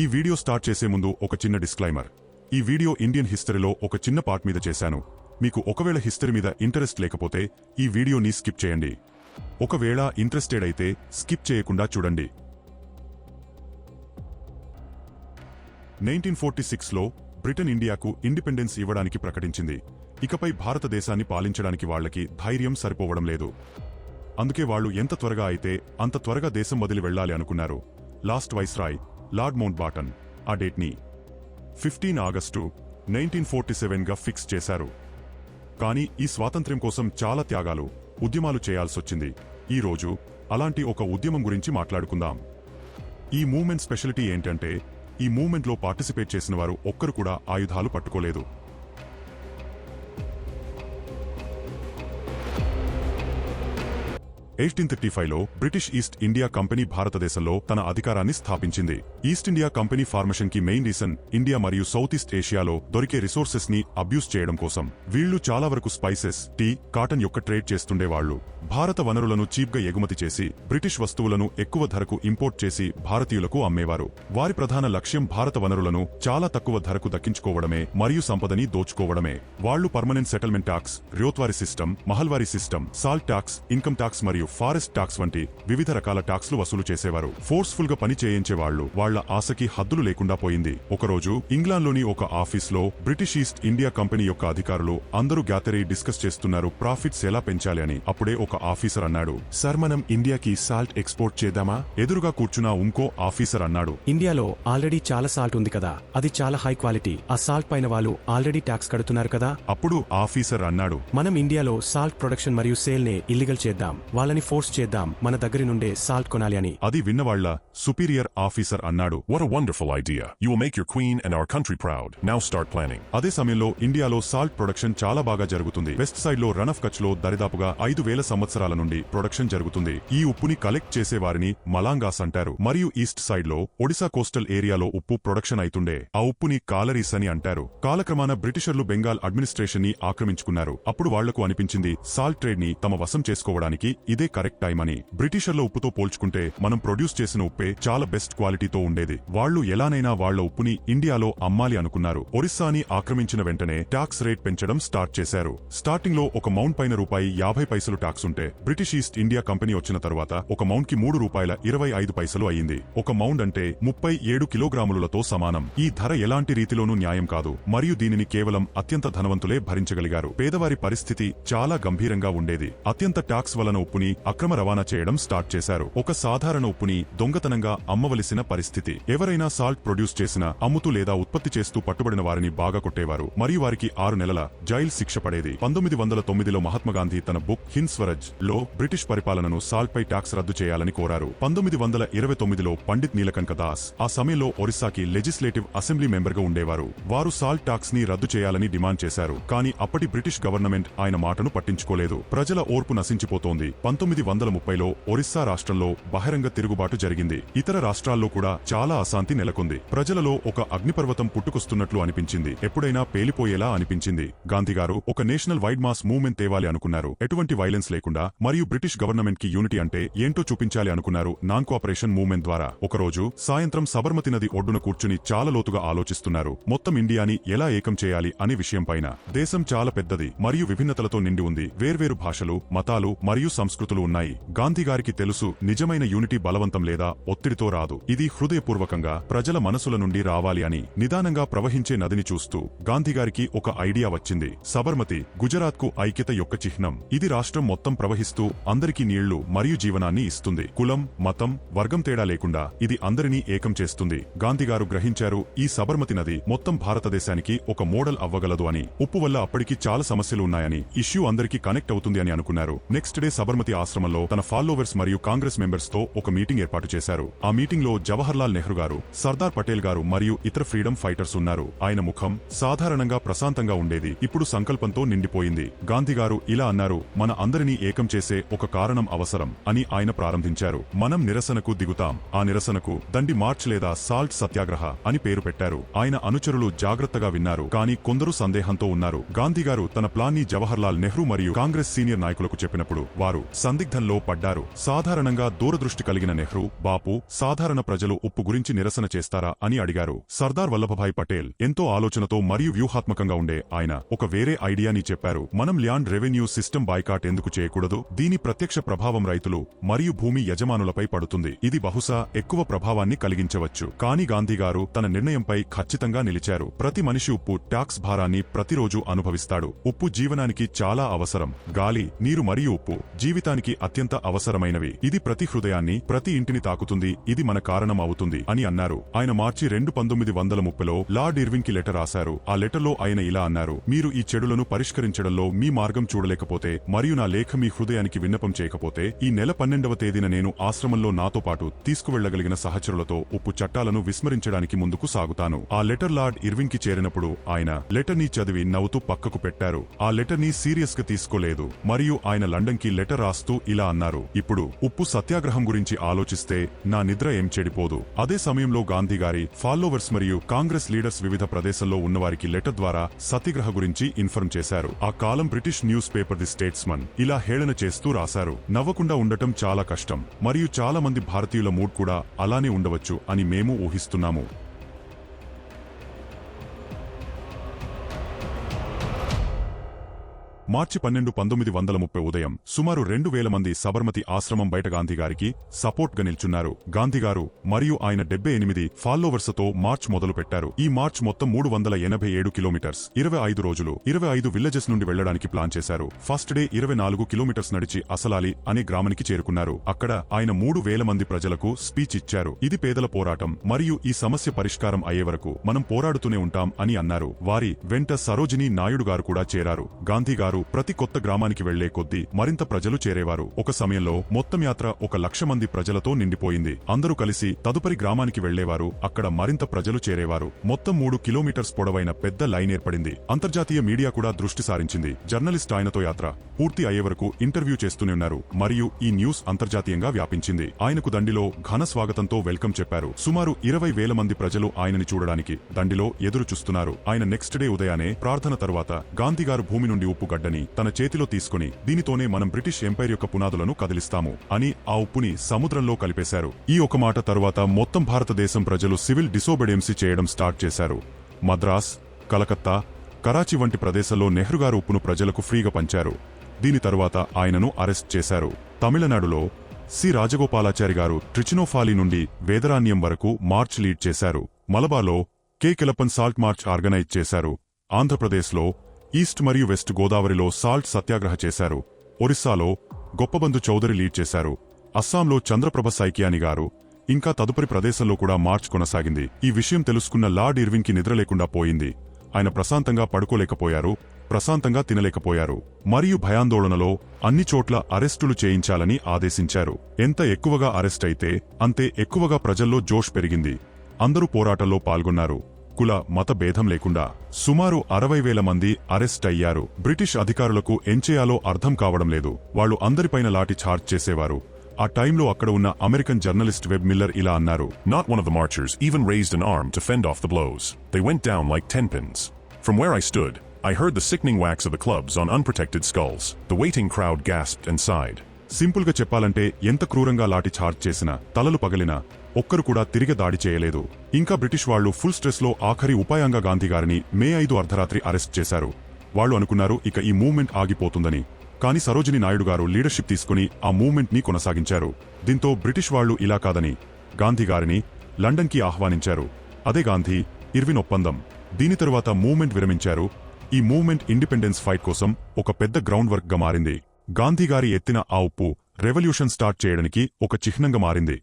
ఈ video start చేసే ముందు ఒక చిన్న డిస్క్లైమర్ ఈ వీడియో ఇండియన్ హిస్టరీలో ఒక చిన్న పార్ట్ మీద చేశాను. మీకు ఒకవేళ హిస్టరీ మీద ఇంట్రెస్ట్ లేకపోతే ఈ వీడియోని స్కిప్ చేయండి. ఒకవేళ ఇంట్రెస్టెడ్ అయితే స్కిప్ చేయకుండా చూడండి. నైన్టీన్ ఫోర్టీ సిక్స్లో బ్రిటన్ ఇండియాకు ఇండిపెండెన్స్ ఇవ్వడానికి ప్రకటించింది. ఇకపై భారతదేశాన్ని పాలించడానికి వాళ్ళకి ధైర్యం సరిపోవడం లేదు. అందుకే వాళ్ళు ఎంత త్వరగా అయితే అంత త్వరగా దేశం వదిలి వెళ్ళాలి అనుకున్నారు. Last viceroy lord Mountbatten ఆ డేట్ని ఫిఫ్టీన్ ఆగస్టు నైన్టీన్ ఫోర్టీ సెవెన్గా ఫిక్స్ చేశారు. కానీ ఈ స్వాతంత్ర్యం కోసం చాలా త్యాగాలు ఉద్యమాలు చేయాల్సొచ్చింది. ఈ రోజు అలాంటి ఒక ఉద్యమం గురించి మాట్లాడుకుందాం. ఈ మూవ్మెంట్ స్పెషాలిటీ ఏంటంటే ఈ మూమెంట్లో పార్టిసిపేట్ చేసిన వారు ఒక్కరు కూడా ఆయుధాలు పట్టుకోలేదు. ఎయిటీన్ థర్టీ ఫైవ్లో బ్రిటిష్ ఈస్ట్ ఇండియా కంపెనీ భారతదేశంలో తన అధికారాన్ని స్థాపించింది. ఈస్ట్ ఇండియా కంపెనీ ఫార్మేషన్కి మెయిన్ రీజన్ ఇండియా మరియు సౌత్ ఈస్ట్ ఏషియాలో దొరికే రిసోర్సెస్ని అబ్యూస్ చేయడం కోసం. వీళ్ళు చాలా వరకు స్పైసెస్ టీ కాటన్ యొక్క ట్రేడ్ చేస్తుండేవాళ్ళు భారత వనరులను చీప్గా ఎగుమతి చేసి బ్రిటిష్ వస్తువులను ఎక్కువ ధరకు ఇంపోర్ట్ చేసి భారతీయులకు అమ్మేవారు. వారి ప్రధాన లక్ష్యం భారత వనరులను చాలా తక్కువ ధరకు దక్కించుకోవడమే మరియు సంపదని దోచుకోవడమే. వాళ్ళు permanent settlement tax Ryotwari system Mahalwari system salt tax income tax మరియు ఫారెస్ట్ టాక్స్ వంటి వివిధ రకాల టాక్స్లు వసూలు చేసేవారు. ఫోర్స్ఫుల్గా పని చేయించేవాళ్ళు వాళ్ళ ఆశకి హద్దులు లేకుండా పోయింది. ఒకరోజు ఇంగ్లాండ్లోని ఒక ఆఫీస్లో బ్రిటిష్ ఈస్ట్ ఇండియా కంపెనీ యొక్క అధికారులు అందరూ గ్యాతరీ డిస్కస్ చేస్తున్నారు ప్రాఫిట్స్ ఎలా పెంచాలి అని. అప్పుడే ఒక ఆఫీసర్ అన్నాడు. సార్ మనం ఇండియాకి సాల్ట్ ఎక్స్పోర్ట్ చేద్దామా? ఎదురుగా కూర్చున్న ఇంకో ఆఫీసర్ అన్నాడు. ఇండియాలో ఆల్రెడీ చాలా సాల్ట్ ఉంది కదా. అది చాలా హై క్వాలిటీ. ఆ సాల్ట్ పైన వాళ్ళు ఆల్రెడీ ట్యాక్స్ కడుతున్నారు కదా. అప్పుడు ఆఫీసర్ అన్నాడు. మనం ఇండియాలో సాల్ట్ ప్రొడక్షన్ మరియు సేల్ని ఇల్లీగల్ చేద్దాం. వాళ్ళని ఫోర్స్ చేద్దాం. మన దగ్గర నుండే సాల్ట్ కొనాలి అని. అది విన్నవాళ్ళ సుపీరియర్ ఆఫీసర్ అన్నాడు. Idea. You will make your queen and our country proud. Now start planning. అదే సమయంలో ఇండియాలో సాల్ట్ ప్రొడక్షన్ చాలా బాగా జరుగుతుంది. వెస్ట్ సైడ్లో రన్ ఆఫ్ కచ్లో దరిదాపుగా ఐదు వేల సంవత్సరాల నుండి ప్రొడక్షన్ జరుగుతుంది. ఈ ఉప్పుని కలెక్ట్ చేసే వారిని మలాంగాస్ అంటారు. మరియు ఈస్ట్ సైడ్లో ఒడిశా కోస్టల్ ఏరియాలో ఉప్పు ప్రొడక్షన్ అయితుండే. ఆ ఉప్పుని కాలరీస్ అని అంటారు. కాలక్రమాన బ్రిటిషర్లు బెంగాల్ అడ్మినిస్ట్రేషన్ని ఆక్రమించుకున్నారు. అప్పుడు వాళ్ళకు అనిపించింది సాల్ట్ ట్రేడ్ని తమ వశం చేసుకోవడానికి ఇదే కరెక్ట్ టైం అని. బ్రిటిషర్ల ఉప్పుతో పోల్చుకుంటే మనం ప్రొడ్యూస్ చేసిన ఉప్పే చాలా బెస్ట్ క్వాలిటీతో ఉండేది. వాళ్ళు ఎలానైనా వాళ్ళ ఉప్పుని ఇండియాలో అమ్మాలి అనుకున్నారు. ఒరిస్సాని ఆక్రమించిన వెంటనే టాక్స్ రేట్ పెంచడం స్టార్ట్ చేశారు. స్టార్టింగ్లో ఒక మౌంట్ పైన రూపాయి యాభై పైసలు టాక్స్ చూస్తుంటే బ్రిటిష్ ఈస్ట్ ఇండియా కంపెనీ వచ్చిన తర్వాత ఒక మౌండ్కి మూడు రూపాయల ఇరవై ఐదు పైసలు అయింది ఒక మౌండ్ అంటే ముప్పై ఏడు కిలోగ్రాములతో సమానం. ఈ ధర ఎలాంటి రీతిలోనూ న్యాయం కాదు మరియు దీనిని కేవలం అత్యంత ధనవంతులే భరించగలిగారు. పేదవారి పరిస్థితి చాలా గంభీరంగా ఉండేది. అత్యంత టాక్స్ వలన ఉప్పుని అక్రమ రవాణా చేయడం స్టార్ట్ చేశారు. ఒక సాధారణ ఉప్పుని దొంగతనంగా అమ్మవలసిన పరిస్థితి. ఎవరైనా సాల్ట్ ప్రొడ్యూస్ చేసినా అమ్ముతూ లేదా ఉత్పత్తి చేస్తూ పట్టుబడిన వారిని బాగా కొట్టేవారు. మరియు వారికి ఆరు నెలల జైల్ శిక్ష పడేది. పంతొమ్మిది వందల తొమ్మిదిలో మహాత్మాగాంధీ తన బుక్ హింద్ స్వరాజ్లో బ్రిటిష్ పరిపాలనను సాల్ట్పై ట్యాక్స్ టాక్స్ రద్దు చేయాలని కోరారు. పంతొమ్మిది వందల ఇరవై తొమ్మిదిలో పండిత్ నీలకంక దాస్ ఆ సమయంలో ఒరిస్సాకి లెజిస్లేటివ్ అసెంబ్లీ మెంబర్గా ఉండేవారు. వారు సాల్ట్ టాక్స్ని రద్దు చేయాలని డిమాండ్ చేశారు. కానీ అప్పటి బ్రిటిష్ గవర్నమెంట్ ఆయన మాటను పట్టించుకోలేదు. ప్రజల ఓర్పు నశించిపోతోంది. పంతొమ్మిది వందల ముప్పైలో ఒరిస్సా రాష్ట్రంలో బహిరంగ తిరుగుబాటు జరిగింది. ఇతర రాష్ట్రాల్లో కూడా చాలా అశాంతి నెలకొంది. ప్రజలలో ఒక అగ్నిపర్వతం పుట్టుకొస్తున్నట్లు అనిపించింది. ఎప్పుడైనా పేలిపోయేలా అనిపించింది. గాంధీగారు ఒక నేషనల్ వైడ్ మాస్ మూవ్మెంట్ తేవాలి అనుకున్నారు. ఎటువంటి వైలెన్స్ లేకుండా మరియు బ్రిటిష్ గవర్నమెంట్కి యూనిటీ అంటే ఏంటో చూపించాలి అనుకున్నారు నాన్ కోఆపరేషన్ మూవ్మెంట్ ద్వారా. ఒకరోజు సాయంత్రం సబర్మతి నది ఒడ్డున కూర్చుని చాలా లోతుగా ఆలోచిస్తున్నారు. మొత్తం ఇండియాని ఎలా ఏకం చేయాలి అనే విషయంపైన దేశం చాలా పెద్దది మరియు విభిన్నతలతో నిండి ఉంది. వేర్వేరు భాషలు మతాలు మరియు సంస్కృతులు ఉన్నాయి. గాంధీ గారికి తెలుసు నిజమైన యూనిటీ బలవంతం లేదా ఒత్తిడితో రాదు. ఇది హృదయపూర్వకంగా ప్రజల మనసుల నుండి రావాలి అని నిదానంగా ప్రవహించే నదిని చూస్తూ గాంధీగారికి ఒక ఐడియా వచ్చింది. సబర్మతి గుజరాత్కు ఐక్యత యొక్క చిహ్నం. ఇది రాష్ట్రం మొత్తం ప్రవహిస్తూ అందరికీ నీళ్ళు మరియు జీవనాన్ని ఇస్తుంది. కులం మతం వర్గం తేడా లేకుండా ఇది అందరినీ ఏకం చేస్తుంది. గాంధీగారు గ్రహించారు ఈ సబర్మతి నది మొత్తం భారతదేశానికి ఒక మోడల్ అవ్వగలదు అని. ఉప్పు వల్ల అప్పటికి చాలా సమస్యలు ఉన్నాయని ఇష్యూ అందరికీ కనెక్ట్ అవుతుంది అని అనుకున్నారు. నెక్స్ట్ డే సబర్మతి ఆశ్రమంలో తన ఫాలోవర్స్ మరియు కాంగ్రెస్ మెంబర్స్తో ఒక మీటింగ్ ఏర్పాటు చేశారు. ఆ మీటింగ్లో జవహర్లాల్ నెహ్రూ గారు సర్దార్ పటేల్ గారు మరియు ఇతర ఫ్రీడమ్ ఫైటర్స్ ఉన్నారు. ఆయన ముఖం సాధారణంగా ప్రశాంతంగా ఉండేది. ఇప్పుడు సంకల్పంతో నిండిపోయింది. గాంధీగారు ఇలా అన్నారు మన అందరినీ ఏకం చేసే ఒక కారణం అవసరం అని ఆయన ప్రారంభించారు. మనం నిరసనకు దిగుతాం. ఆ నిరసనకు దండి మార్చ్ లేదా సాల్ట్ సత్యాగ్రహ అని పేరు పెట్టారు. ఆయన అనుచరులు జాగ్రత్తగా విన్నారు. కానీ కొందరు సందేహంతో ఉన్నారు. గాంధీ గారు తన ప్లాన్ని జవహర్లాల్ నెహ్రూ మరియు కాంగ్రెస్ సీనియర్ నాయకులకు చెప్పినప్పుడు వారు సందిగ్ధంలో పడ్డారు. సాధారణంగా దూరదృష్టి కలిగిన నెహ్రూ బాపు సాధారణ ప్రజలు ఉప్పు గురించి నిరసన చేస్తారా అని అడిగారు. సర్దార్ వల్లభభాయ్ పటేల్ ఎంతో ఆలోచనతో మరియు వ్యూహాత్మకంగా ఉండే ఆయన ఒక వేరే ఐడియాని చెప్పారు. మనం ల్యాండ్ రెవెన్యూ సిస్టమ్ బాయ్కాట్ ఎందుకు చేయకూడదు? దీని ప్రత్యక్ష ప్రభావం రైతులు మరియు భూమి యజమానులపై పడుతుంది. ఇది బహుశా ఎక్కువ ప్రభావాన్ని కలిగించవచ్చు. కానీ గాంధీ గారు తన నిర్ణయంపై ఖచ్చితంగా నిలిచారు. ప్రతి మనిషి ఉప్పు ట్యాక్స్ భారాన్ని ప్రతిరోజు అనుభవిస్తాడు. ఉప్పు జీవనానికి చాలా అవసరం. గాలి నీరు మరియు ఉప్పు జీవితానికి అత్యంత అవసరమైనవి. ఇది ప్రతి హృదయాన్ని ప్రతి ఇంటిని తాకుతుంది. ఇది మన కారణం అవుతుంది అని అన్నారు. ఆయన మార్చి రెండు పంతొమ్మిది వందల ముప్పైలో లార్డ్ ఇర్వింగ్కి లెటర్ రాశారు. ఆ లెటర్లో ఆయన ఇలా అన్నారు. మీరు ఈ చెడులను పరిష్కరించడంలో మీ మార్గం చూడలేకపోతే మరియు నా లేఖ మీ హృదయానికి విన్నపం చేయకపోతే ఈ నెల పన్నెండవ తేదీన నేను ఆశ్రమంలో నాతో పాటు తీసుకువెళ్ళగలిగిన సహచరులతో ఉప్పు చట్టాలను విస్మరించడానికి ముందుకు సాగుతాను. ఆ లెటర్ లార్డ్ ఇర్వింగ్కి చేరినప్పుడు ఆయన లెటర్ని చదివి నవ్వుతూ పక్కకు పెట్టారు. ఆ లెటర్ని సీరియస్గా తీసుకోలేదు. మరియు ఆయన లండన్కి లెటర్ రాస్తూ ఇలా అన్నారు. ఇప్పుడు ఉప్పు సత్యాగ్రహం గురించి ఆలోచిస్తే నా నిద్ర ఏం చెడిపోదు. అదే సమయంలో గాంధీ గారి ఫాలోవర్స్ మరియు కాంగ్రెస్ లీడర్స్ వివిధ ప్రదేశంలో ఉన్నవారికి లెటర్ ద్వారా సత్యాగ్రహ గురించి ఇన్ఫర్మ్ చేశారు. ఆ కాలం British newspaper the Statesman. ఇలా హేళన చేస్తూ రాశారు. నవ్వకుండా ఉండటం చాలా కష్టం. మరియు చాలా మంది భారతీయుల మూడ్ కూడా అలానే ఉండవచ్చు అని మేము ఊహిస్తున్నాము. మార్చి పన్నెండు పంతొమ్మిది వందల ముప్పై ఉదయం సుమారు రెండు వేల మంది సబర్మతి ఆశ్రమం బయట గాంధీ గారికి నిల్చున్నారు. గాంధీగారు మరియు ఆయన డెబ్బై ఎనిమిది ఫాలోవర్స్తో మార్చ్ మొదలు పెట్టారు ఈ మార్చ్ మొత్తం మూడు వందల ఎనభై ఏడు కిలోమీటర్స్ ఇరవై ఐదు రోజులు ఇరవై ఐదు విలేజెస్ నుండి వెళ్ళడానికి ప్లాన్ చేశారు. ఫస్ట్ డే ఇరవై నాలుగు కిలోమీటర్స్ నడిచి అసలాలి అనే గ్రామానికి చేరుకున్నారు. అక్కడ ఆయన మూడు వేల మంది ప్రజలకు స్పీచ్ ఇచ్చారు. ఇది పేదల పోరాటం మరియు ఈ సమస్య పరిష్కారం అయ్యే వరకు మనం పోరాడుతూనే ఉంటాం అని అన్నారు. వారి వెంట సరోజిని నాయుడు గారు కూడా చేరారు. గాంధీ గారు ప్రతి కొత్త గ్రామానికి వెళ్ళే కొద్దీ మరింత ప్రజలు చేరేవారు. ఒక సమయంలో మొత్తం యాత్ర ఒక లక్ష మంది ప్రజలతో నిండిపోయింది. అందరూ కలిసి తదుపరి గ్రామానికి వెళ్ళేవారు. అక్కడ మరింత ప్రజలు చేరేవారు. మొత్తం మూడు కిలోమీటర్స్ పొడవైన పెద్ద లైన్ ఏర్పడింది. అంతర్జాతీయ మీడియా కూడా దృష్టి సారించింది. జర్నలిస్ట్ ఆయనతో యాత్ర పూర్తి అయ్యే వరకు ఇంటర్వ్యూ చేస్తూనే ఉన్నారు. మరియు ఈ న్యూస్ అంతర్జాతీయంగా వ్యాపించింది. ఆయనకు దండిలో ఘన స్వాగతంతో వెల్కమ్ చెప్పారు. సుమారు ఇరవై వేల మంది ప్రజలు ఆయనని చూడడానికి దండిలో ఎదురు చూస్తున్నారు ఆయన నెక్స్ట్ డే ఉదయానే ప్రార్థన తరువాత గాంధీ గారు భూమి నుండి ఉప్పు గడ్డని తన చేతిలో తీసుకుని దీనితోనే మనం బ్రిటిష్ ఎంపైర్ యొక్క పునాదులను కదిలిస్తాము అని ఆ ఉప్పుని సముద్రంలో కలిపేశారు. ఈ ఒక మాట తరువాత మొత్తం భారతదేశం ప్రజలు సివిల్ డిసోబెడియన్సీ చేయడం స్టార్ట్ చేశారు. మద్రాస్ కలకత్తా కరాచీ వంటి ప్రదేశాల్లో నెహ్రూ గారు ఉప్పును ప్రజలకు ఫ్రీగా పంచారు. దీని తరువాత ఆయనను అరెస్ట్ చేశారు. తమిళనాడులో సి. రాజగోపాలాచారి గారు ట్రిచినోఫాలి నుండి వేదరాణ్యం వరకు మార్చ్ లీడ్ చేశారు. మలబాలో K. Kelappan salt march organize చేశారు. ఆంధ్రప్రదేశ్లో ఈస్ట్ మరియు వెస్ట్ గోదావరిలో సాల్ట్ సత్యాగ్రహ చేశారు. ఒరిస్సాలో గొప్పబంధు చౌదరి లీడ్ చేశారు. అస్సాంలో చంద్రప్రభ సైకియాని గారు ఇంకా తదుపరి ప్రదేశంలో కూడా మార్చ్ కొనసాగింది. ఈ విషయం తెలుసుకున్న లార్డ్ ఇర్వింగ్కి నిద్ర లేకుండా పోయింది. ఆయన ప్రశాంతంగా పడుకోలేకపోయారు ప్రశాంతంగా తినలేకపోయారు. మరియు భయాందోళనలో అన్ని చోట్ల అరెస్టులు చేయించాలని ఆదేశించారు. ఎంత ఎక్కువగా అరెస్ట్ అయితే అంతే ఎక్కువగా ప్రజల్లో జోష్ పెరిగింది. అందరూ పోరాటంలో పాల్గొన్నారు. కుల మత భేదం లేకుండా సుమారు అరవై వేల మంది అరెస్ట్ అయ్యారు బ్రిటిష్ అధికారులకు ఎంచేయాలో అర్థం కావడం లేదు వాళ్ళు అందరిపైన లాఠీ ఛార్జ్ చేసేవారు ఆ టైంలో అక్కడ ఉన్న అమెరికన్ జర్నలిస్ట్ వెబ్ మిల్లర్ ఇలా అన్నారు Not one of the marchers even raised an arm to fend off the blows. They went down like ten pins. From where I stood, I heard the sickening whacks of the clubs on unprotected skulls. The waiting crowd gasped and sighed. సింపుల్గా చెప్పాలంటే ఎంత క్రూరంగా lathi charge చేసినా తలలు పగిలినా ఒక్కరు కూడా తిరిగి దాడి చేయలేదు. ఇంకా బ్రిటిష్ వాళ్ళు ఫుల్ స్ట్రెస్లో ఆఖరి ఉపాయంగా గాంధీగారిని మే ఐదు అర్ధరాత్రి అరెస్ట్ చేశారు. వాళ్ళు అనుకున్నారు ఇక ఈ మూవ్మెంట్ ఆగిపోతుందని. కానీ సరోజిని నాయుడు గారు లీడర్షిప్ తీసుకుని ఆ మూవ్మెంట్ని కొనసాగించారు. దీంతో బ్రిటిష్ వాళ్ళు ఇలా కాదని గాంధీగారిని లండన్కి ఆహ్వానించారు. అదే గాంధీ ఇర్విన్ ఒప్పందం. దీని తరువాత మూవ్మెంట్ విరమించారు. ఈ మూవ్మెంట్ ఇండిపెండెన్స్ ఫైట్ కోసం ఒక పెద్ద గ్రౌండ్ వర్క్గా మారింది. గాంధీగారి ఎత్తిన ఆ ఉప్పు రెవల్యూషన్ స్టార్ట్ చేయడానికి ఒక చిహ్నంగా మారింది.